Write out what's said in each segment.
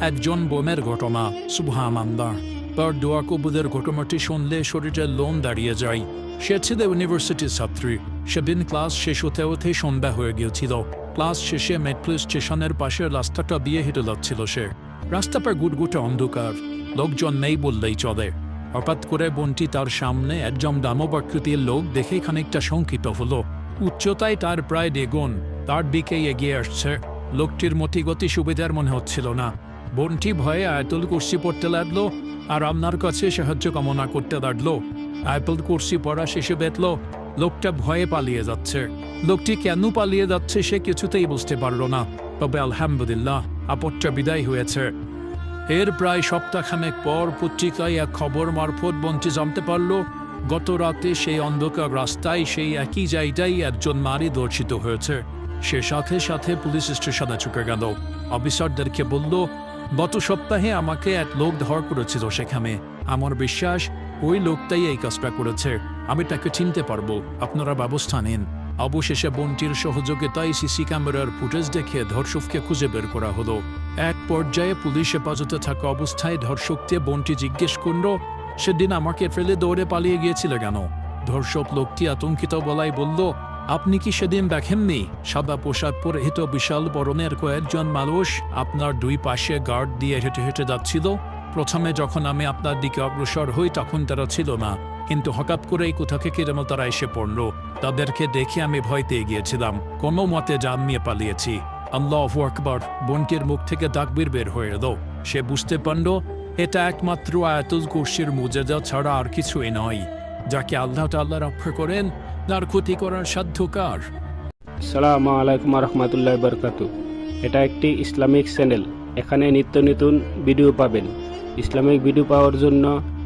একজন বোমের ঘটনা, সুবহানাল্লাহ। তার দোয়া কবুলের ঘটনাটি শুনলে শরীরে লোন দাঁড়িয়ে যায়। সে ছিল ইউনিভার্সিটির ছাত্রী। সেদিন ক্লাস শেষ হতে হতে সন্ধ্যা হয়ে গিয়েছিল। ক্লাস শেষে মেট্রো স্টেশনের পাশের রাস্তাটা দিয়ে হেঁটে যাচ্ছিল সে। রাস্তা পার গুটগুটে অন্ধকার। লোকজন নেই বললেই চলে। হঠাৎ করে বোনটি তার সামনে একজন দানবাকৃতির লোক দেখে খানিকটা শঙ্কিত হলো। উচ্চতায় তার প্রায় দ্বিগুণ। তার দিকেই এগিয়ে আসছে। লোকটির মতিগতি সুবিধার মনে হচ্ছিল না। বোনটি ভয়ে আয়তুল কুর্সি পড়তে লাগল, আর আপনার কাছে সাহায্য কামনা করতে লাগল। আয়তুল কুর্সি পড়া শেষে বেতল লোকটা ভয়ে পালিয়ে যাচ্ছে। লোকটি কেন পালিয়ে যাচ্ছে সে কিছুতেই বুঝতে পারল না। তবে আলহামদুলিল্লাহ, আপদটা বিদায় হয়েছে। এর প্রায় সপ্তাহখানেক পর পত্রিকায় এক খবর মারফত বন্টি জানতে পারল গত রাতে সেই অন্ধকার রাস্তায় সেই একই জায়গায় একজন নারী দর্শিত হয়েছে। সে সাথে সাথে পুলিশ স্টেশনে চুকে গেল। অফিসারদেরকে বলল গত সপ্তাহে আমাকে এক লোক ধর করেছিল সেখানে। আমার বিশ্বাস, ওই লোকটাই এই কাজটা করেছে। আমি তাকে চিনতে পারব। আপনারা ব্যবস্থা নিন। অবশেষে বন্টির সহযোগিতায় সিসি ক্যামেরার ফুটেজ দেখে ধর্ষককে খুঁজে বের করা হলো। এক পর্যায়ে পুলিশ হেফাজতে থাকা অবস্থায় ধর্ষককে বন্টি জিজ্ঞেস করল, সেদিন আমাকে ফেলে দৌড়ে পালিয়ে গিয়েছিল কেন? ধর্ষক লোকটি আতঙ্কিত বলাই বলল আপনি কি সেদিন দেখেননি? সাদা পোশাক পরিহিত বিশাল বরণের কয়েকজন মানুষ আপনার দুই পাশে গার্ড দিয়ে হেঁটে হেঁটে যাচ্ছিল। প্রথমে যখন আমি আপনার দিকে অগ্রসর হই, তখন তারা ছিল না। কিন্তু হঠাৎ করেই কোথা থেকে যেন তারা এসে পড়ল। তাদেরকে দেখে আমি ভয় পেয়ে গিয়েছিলাম। কোনো মতে জান নিয়ে পালিয়েছি। আল্লাহ আকবর, বোনটির মুখ থেকে তাকবির বের হয়ে এলো। সে বুঝতে পারল, এটা একমাত্র আয়াতুল কুর্সির মুজেজা ছাড়া আর কিছুই নয়। যাকে আল্লাহ তাল্লাহ রক্ষা করেন তার ক্ষতি করার সাধ্য কার? সালাম আলাইকুম রহমতুল্লাহ বরকাতু। এটা একটি ইসলামিক চ্যানেল। এখানে নিত্য নতুন ভিডিও পাবেন। ইসলামিক ভিডিও পাওয়ার জন্য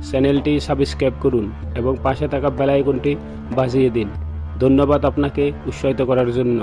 চ্যানেলটি সাবস্ক্রাইব করুন এবং পাশে থাকা বেলাইকনটি বাজিয়ে দিন। ধন্যবাদ আপনাকে উৎসাহিত করার জন্য।